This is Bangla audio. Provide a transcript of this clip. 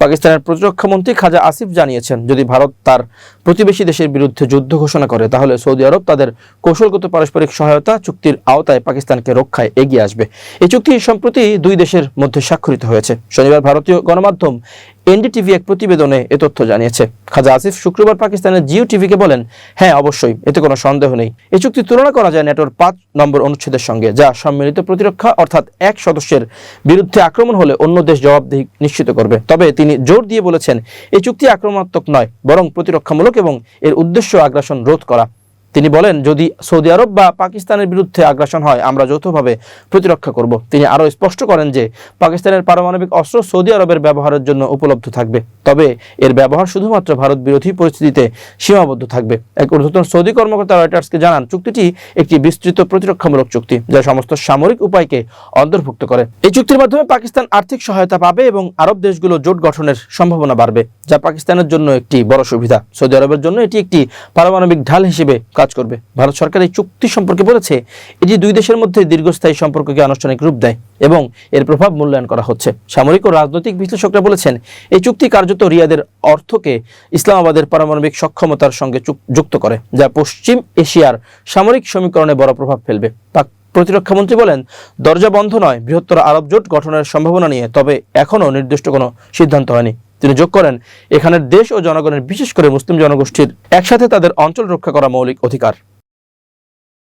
পাকিস্তানের প্রতিরক্ষা মন্ত্রী খাজা আসিফ জানিয়েছেন, যদি ভারত তার প্রতিবেশী দেশের বিরুদ্ধে যুদ্ধ ঘোষণা করে, তাহলে সৌদি আরব তাদের কৌশলগত পারস্পরিক সহায়তা চুক্তির আওতায় পাকিস্তানকে রক্ষায় এগিয়ে আসবে। এই চুক্তি সম্প্রতি দুই দেশের মধ্যে স্বাক্ষরিত হয়েছে। শনিবার ভারতীয় গণমাধ্যম এনডিটিভি এক প্রতিবেদনে এ তথ্য জানিয়েছে। খাজা আসিফ শুক্রবার পাকিস্তানের জিও টিভিকে বলেন হ্যাঁ অবশ্যই, এতে কোনো সন্দেহ নেই। এই চুক্তি তুলনা করা যায় নেটোর পাঁচ নম্বর অনুচ্ছেদের সঙ্গে, যা সম্মিলিত প্রতিরক্ষা অর্থাৎ এক সদস্যের বিরুদ্ধে আক্রমণ হলে অন্য দেশ জবাবদিহি নিশ্চিত করবে। তবে তিনি জোর দিয়ে বলেছেন এই চুক্তি আক্রমণাত্মক নয়, বরং প্রতিরক্ষামূলক এবং এর উদ্দেশ্য আগ্রাসন রোধ করা। তিনি বলেন, যদি সৌদি আরব বা পাকিস্তানের বিরুদ্ধে আগ্রাসন হয়, আমরা যৌথভাবে প্রতিরক্ষা করব। তিনি আরও স্পষ্ট করেন যে, পাকিস্তানের পারমাণবিক অস্ত্র সৌদি আরবের ব্যবহারের জন্য উপলব্ধ থাকবে। তবে এর ব্যবহার শুধুমাত্র ভারত বিরোধী পরিস্থিতিতে সীমাবদ্ধ থাকবে। এক ঊর্ধ্বতন সৌদি কর্মকর্তা রয়টার্সকে জানান, চুক্তিটি একটি বিস্তৃত প্রতিরক্ষামূলক চুক্তি, যা সমস্ত সামরিক উপায়কে অন্তর্ভুক্ত করে। এই চুক্তির মাধ্যমে পাকিস্তান আর্থিক সহায়তা পাবে এবং আরব দেশগুলো জোট গঠনের সম্ভাবনা বাড়বে, যা পাকিস্তানের জন্য একটি বড় সুবিধা। সৌদি আরবের জন্য এটি একটি পারমাণবিক ঢাল হিসেবে কাজ করবে। ভারত সরকার এই চুক্তি সম্পর্কে বলেছে এটি দুই দেশের মধ্যে দীর্ঘস্থায়ী সম্পর্ককে আনুষ্ঠানিক রূপ দেয় এবং এর প্রভাব মূল্যায়ন করা হচ্ছে। সামরিক ও রাজনৈতিক বিশ্লেষকরা বলেছেন, এই চুক্তি কার্যত রিয়াদের অর্থকে ইসলামাবাদের পারমাণবিক সক্ষমতার সঙ্গে যুক্ত করে, যা পশ্চিম এশিয়ার সামরিক সমীকরণে বড় প্রভাব ফেলবে। পাক প্রতিরক্ষামন্ত্রী বলেন, দরজা বন্ধ নয়, বৃহত্তর আরব জোট গঠনের সম্ভাবনা নিয়ে, তবে এখনও নির্দিষ্ট কোনো সিদ্ধান্ত হয়নি। তিনি যোগ করেন। এখানের দেশ ও জনগণের বিশেষ করে মুসলিম জনগোষ্ঠীর একসাথে তাদের অঞ্চল রক্ষা করা মৌলিক অধিকার।